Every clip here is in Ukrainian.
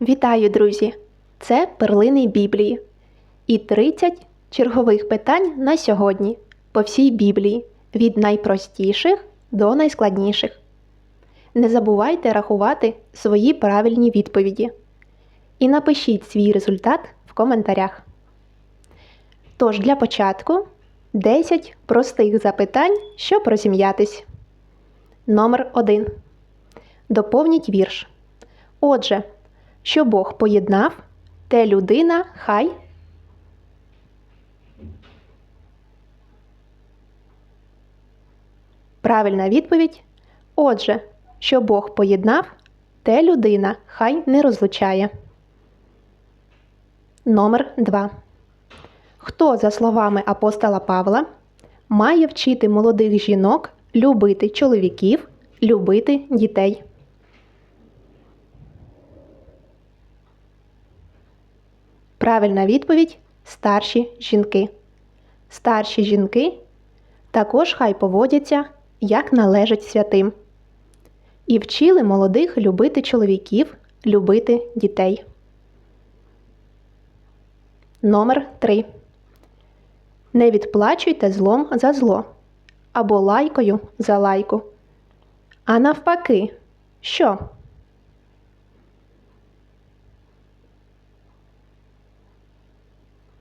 Вітаю, друзі! Це перлини Біблії. І 30 чергових питань на сьогодні по всій Біблії від найпростіших до найскладніших. Не забувайте рахувати свої правильні відповіді. І напишіть свій результат в коментарях. Тож для початку 10 простих запитань, щоб розім'ятись. Номер 1. Доповніть вірш. Отже, що Бог поєднав, те людина хай. Правильна відповідь. Отже, що Бог поєднав, те людина хай не розлучає. Номер 2. Хто, за словами апостола Павла, має вчити молодих жінок любити чоловіків, любити дітей? Правильна відповідь старші жінки. Старші жінки також хай поводяться, як належить святим. І вчили молодих любити чоловіків, любити дітей. Номер 3. Не відплачуйте злом за зло або лайкою за лайку. А навпаки, що?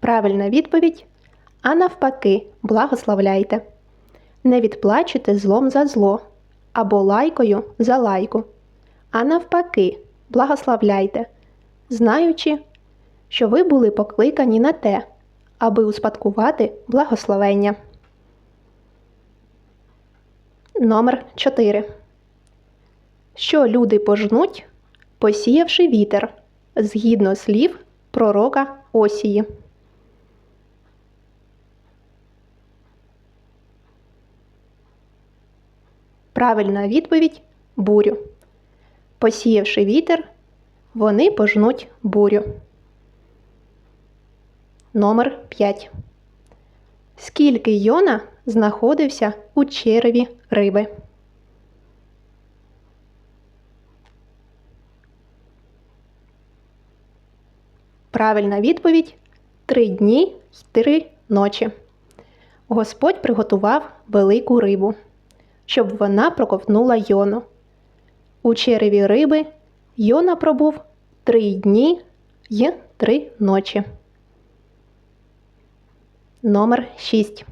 Правильна відповідь. А навпаки, благословляйте. Не відплачуйте злом за зло або лайкою за лайку. А навпаки, благословляйте, знаючи, що ви були покликані на те, аби успадкувати благословення. Номер 4. Що люди пожнуть, посіявши вітер згідно слів пророка Осії. Правильна відповідь бурю. Посіявши вітер, вони пожнуть бурю. Номер 5. Скільки Йона знаходився у череві риби? Правильна відповідь три дні й три ночі. Господь приготував велику рибу, щоб вона проковтнула Йону. У череві риби Йона пробув три дні й три ночі. Номер 6.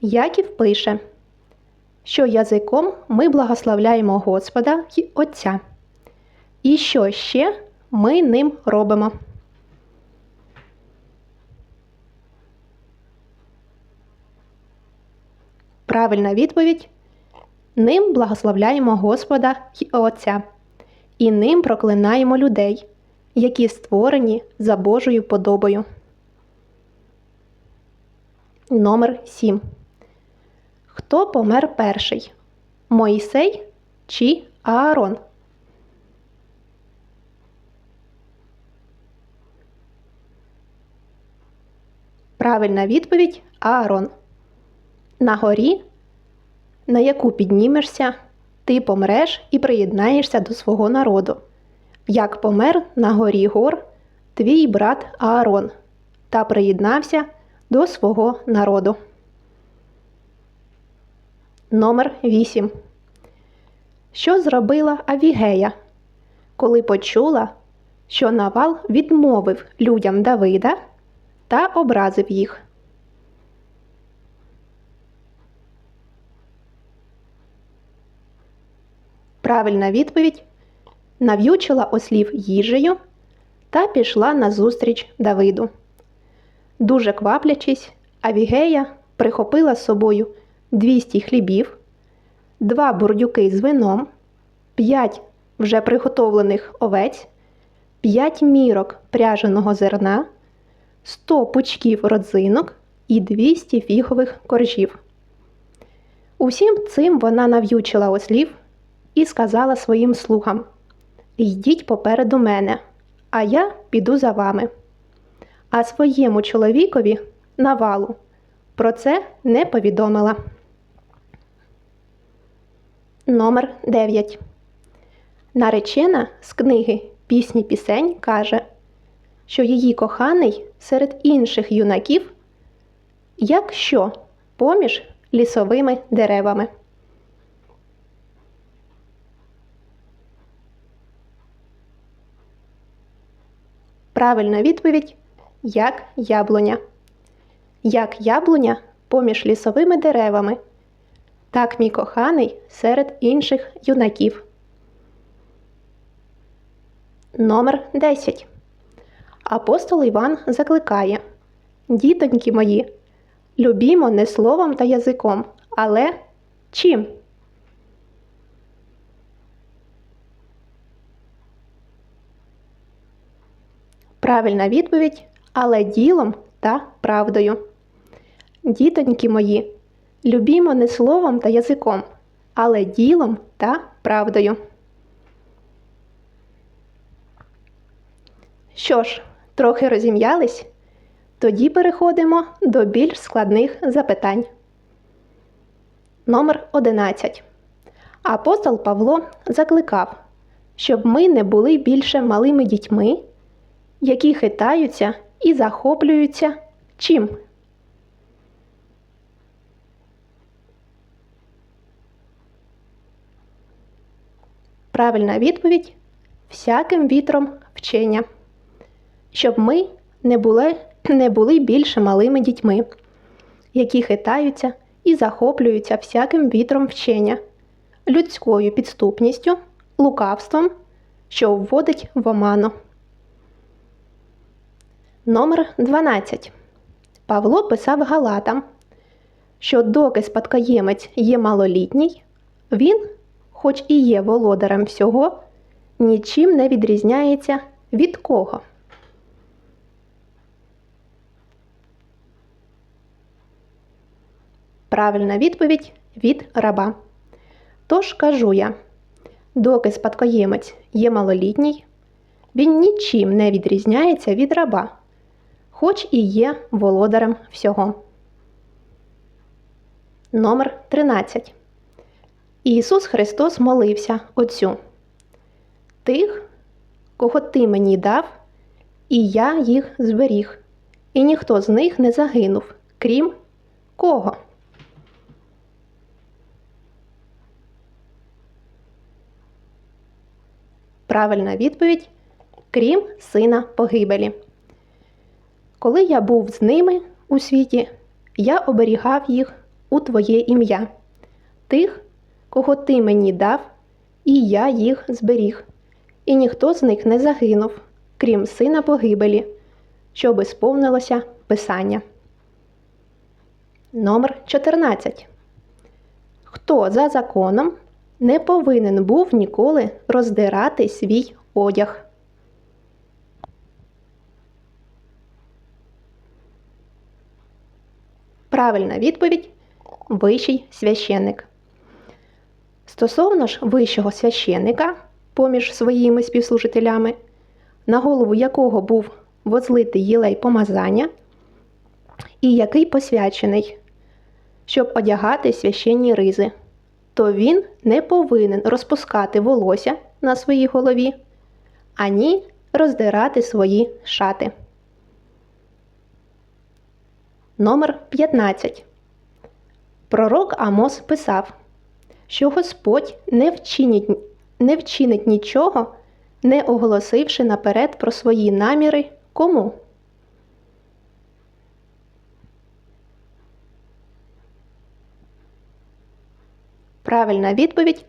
Яків пише, що язиком ми благословляємо Господа й Отця. І що ще ми ним робимо? Правильна відповідь. Ним благословляємо Господа й Отця, і ним проклинаємо людей, які створені за Божою подобою. Номер 7. Хто помер перший? Моїсей чи Аарон? Правильна відповідь Аарон. На горі, на яку піднімешся, ти помреш і приєднаєшся до свого народу. Як помер на горі гор твій брат Аарон та приєднався до свого народу. Номер 8. Що зробила Авігея, коли почула, що Навал відмовив людям Давида та образив їх? Правильна відповідь нав'ючила ослів їжею та пішла назустріч Давиду. Дуже кваплячись, Авігея прихопила з собою 200 хлібів, два бурдюки з вином, 5 вже приготовлених овець, 5 мірок пряженого зерна, 100 пучків родзинок і 200 фігових коржів. Усім цим вона нав'ючила ослів і сказала своїм слугам Йдіть попереду мене, а я піду за вами. А своєму чоловікові навалу про це не повідомила. Номер 9. Наречена з книги пісні пісень каже, що її коханий серед інших юнаків, як що поміж лісовими деревами. Правильна відповідь як яблуня. Як яблуня поміж лісовими деревами. Так мій коханий серед інших юнаків. Номер 10. Апостол Іван закликає Дітоньки мої, любімо не словом та язиком, але чим? Правильна відповідь, але ділом та правдою. Дітоньки мої, любімо не словом та язиком, але ділом та правдою. Що ж, трохи розім'ялись? Тоді переходимо до більш складних запитань. Номер 11. Апостол Павло закликав, щоб ми не були більше малими дітьми, які хитаються і захоплюються чим? Правильна відповідь всяким вітром вчення. Щоб ми не були, не були більше малими дітьми, які хитаються і захоплюються всяким вітром вчення, людською підступністю, лукавством, що вводить в оману. Номер 12. Павло писав Галатам, що доки спадкоємець є малолітній, він, хоч і є володарем всього, нічим не відрізняється від кого. Правильна відповідь від раба. Тож кажу я, доки спадкоємець є малолітній, він нічим не відрізняється від раба, хоч і є володарем всього. Номер 13. Ісус Христос молився Отцю. Тих, кого ти мені дав, і я їх зберіг, і ніхто з них не загинув, крім кого? Правильна відповідь крім сина погибелі. Коли я був з ними у світі, я оберігав їх у Твоє ім'я, тих, кого ти мені дав, і я їх зберіг, і ніхто з них не загинув, крім сина погибелі, щоби сповнилося Писання. Номер 14. Хто за законом не повинен був ніколи роздирати свій одяг? Правильна відповідь вищий священник. Стосовно ж вищого священника поміж своїми співслужителями, на голову якого був возлитий єлей помазання, і який посвячений, щоб одягати священні ризи, то він не повинен розпускати волосся на своїй голові, ані роздирати свої шати. Номер 15. Пророк Амос писав, що Господь не вчинить, не вчинить нічого, не оголосивши наперед про свої наміри кому. Правильна відповідь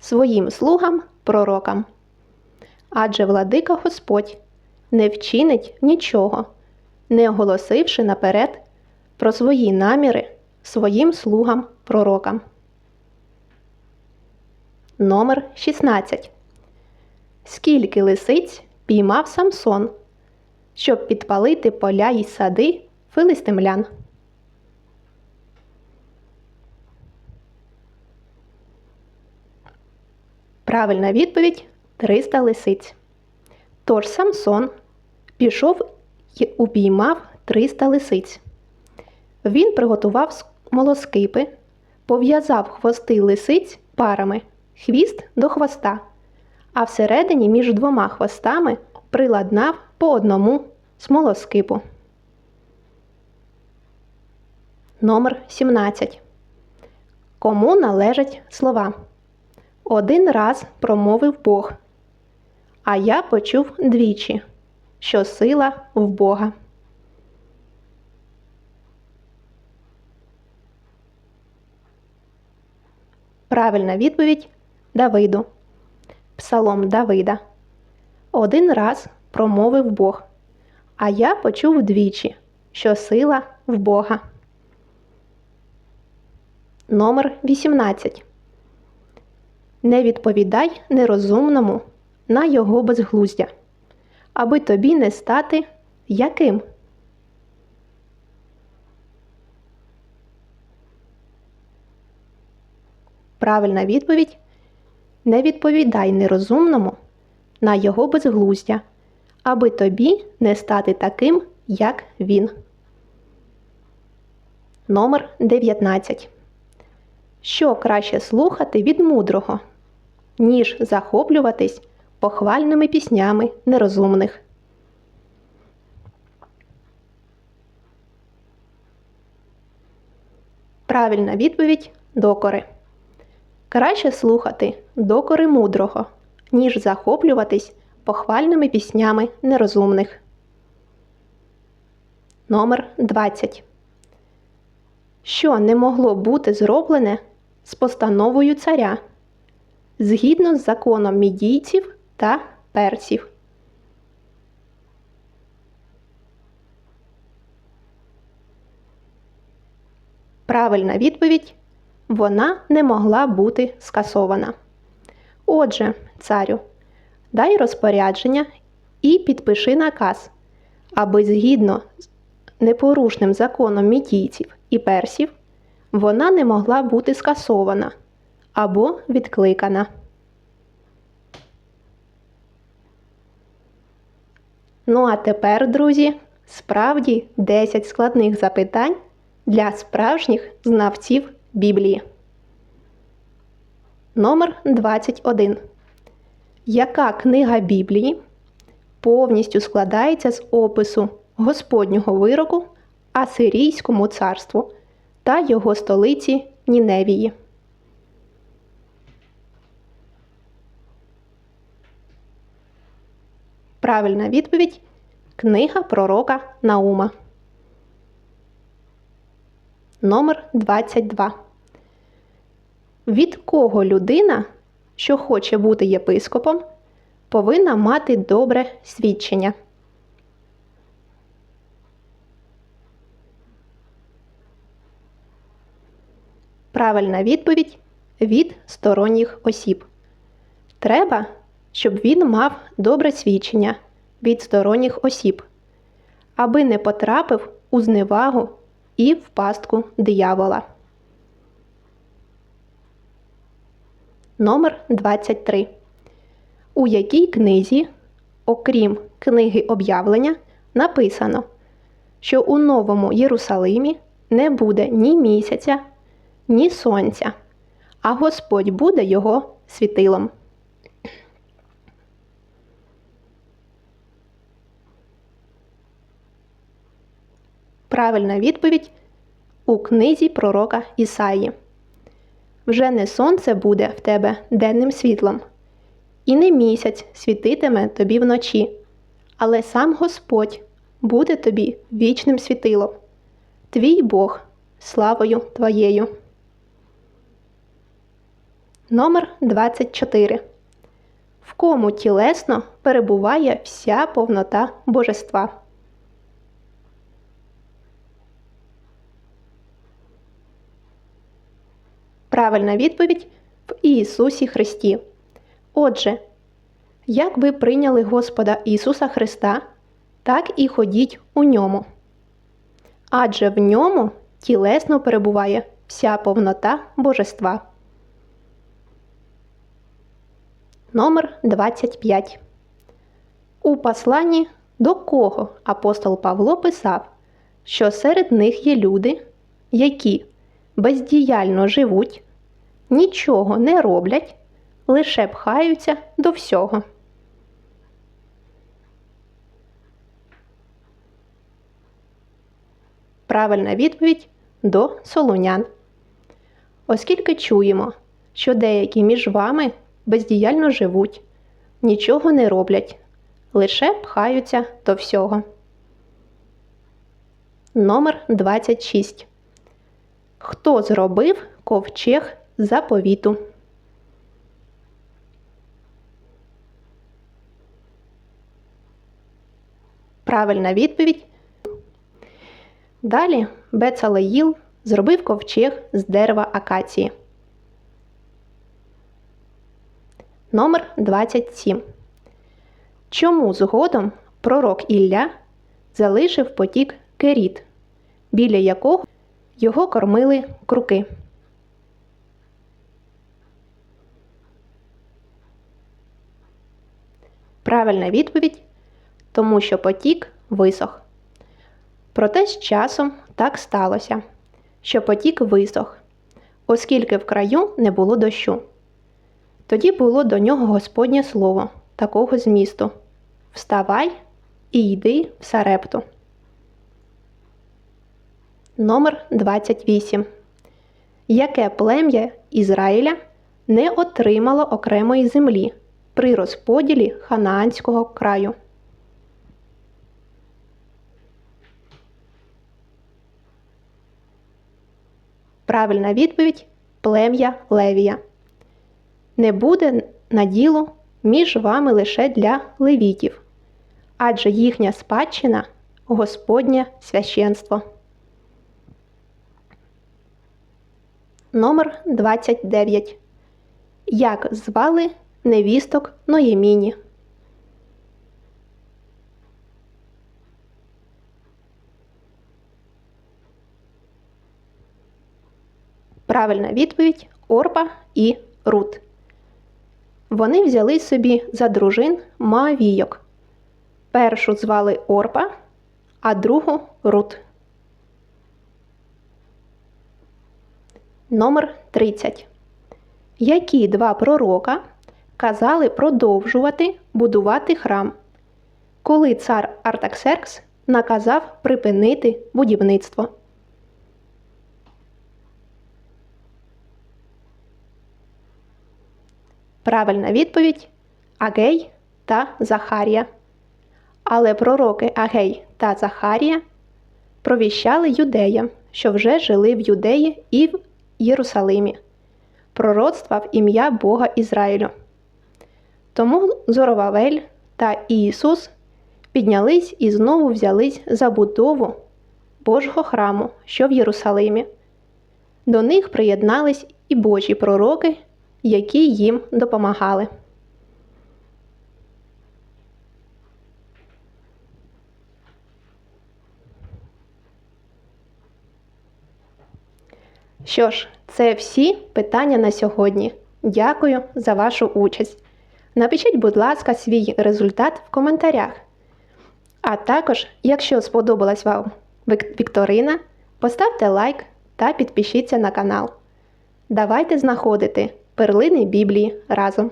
своїм слугам пророкам. Адже владика Господь не вчинить нічого, не оголосивши наперед про свої наміри своїм слугам пророкам. Номер 16. Скільки лисиць піймав Самсон, щоб підпалити поля й сади филистимлян? Правильна відповідь 300 лисиць. Тож Самсон пішов і упіймав 300 лисиць. Він приготував смолоскипи, пов'язав хвости лисиць парами, хвіст до хвоста, а всередині між двома хвостами приладнав по одному смолоскипу. Номер 17. Кому належать слова? Один раз промовив Бог, а я почув двічі, що сила в Бога. Правильна відповідь Давиду. Псалом Давида. Один раз промовив Бог, а я почув двічі, що сила в Бога. Номер 18. Не відповідай нерозумному на його безглуздя, аби тобі не стати яким. Правильна відповідь Не відповідай нерозумному на його безглуздя, аби тобі не стати таким, як він. Номер 19. Що краще слухати від мудрого, ніж захоплюватись похвальними піснями нерозумних. Правильна відповідь докори. Краще слухати докори мудрого, ніж захоплюватись похвальними піснями нерозумних. Номер 20. Що не могло бути зроблене з постановою царя згідно з законом мідійців та персів. Правильна відповідь вона не могла бути скасована. Отже, царю, дай розпорядження і підпиши наказ, аби згідно з непорушним законом мідійців і персів вона не могла бути скасована або відкликана. Ну а тепер, друзі, справді 10 складних запитань для справжніх знавців Біблії. Номер 21. Яка книга Біблії повністю складається з опису Господнього вироку Асирійському царству та його столиці Ніневії? Правильна відповідь Книга пророка Наума. Номер 22. Від кого людина, що хоче бути єпископом, повинна мати добре свідчення? Правильна відповідь від сторонніх осіб. Треба, щоб він мав добре свідчення від сторонніх осіб, аби не потрапив у зневагу і в пастку диявола. Номер 23. У якій книзі, окрім книги об'явлення, написано, що у Новому Єрусалимі не буде ні місяця, ні сонця, а Господь буде його світилом. Правильна відповідь у книзі пророка Ісаї. Вже не сонце буде в тебе денним світлом, і не місяць світитиме тобі вночі, але сам Господь буде тобі вічним світилом, твій Бог славою твоєю. Номер 24. В кому тілесно перебуває вся повнота божества. Правильна відповідь в Ісусі Христі. Отже, як ви прийняли Господа Ісуса Христа, так і ходіть у ньому. Адже в ньому тілесно перебуває вся повнота божества. Номер 25. У посланні до кого апостол Павло писав, що серед них є люди, які бездіяльно живуть, нічого не роблять, лише пхаються до всього. Правильна відповідь до солонян. Оскільки чуємо, що деякі між вами бездіяльно живуть, нічого не роблять, лише пхаються до всього. Номер 26. Хто зробив ковчег заповіту? Правильна відповідь. Далі Бецалеїл зробив ковчег з дерева акації. Номер 27. Чому згодом пророк Ілля залишив потік керіт, біля якого його кормили круки? Правильна відповідь тому що потік висох. Проте з часом так сталося, що потік висох, оскільки в краю не було дощу. Тоді було до нього Господнє слово такого змісту Вставай і йди в Сарепту. Номер 28. Яке плем'я Ізраїля не отримало окремої землі при розподілі Ханаанського краю? Правильна відповідь плем'я Левія. Не буде наділу між вами лише для левітів, адже їхня спадщина Господнє священство. Номер 29. Як звали невісток Ноєміні? Правильна відповідь Орпа і Рут. Вони взяли собі за дружин Моавійок. Першу звали Орпа, а другу Рут. Номер 30. Які два пророка казали продовжувати будувати храм, коли цар Артаксеркс наказав припинити будівництво? Правильна відповідь Агей та Захарія. Але пророки Агей та Захарія провіщали юдеям, що вже жили в Юдеї і в Єрусалимі, пророцтва в ім'я Бога Ізраїлю. Тому Зоровавель та Ісус піднялись і знову взялись за будову Божого храму, що в Єрусалимі. До них приєднались і Божі пророки які їм допомагали. Що ж, це всі питання на сьогодні. Дякую за вашу участь. Напишіть, будь ласка, свій результат в коментарях. А також, якщо сподобалась вам Вікторина, поставте лайк та підпишіться на канал. Давайте знаходити перлини Біблії разом.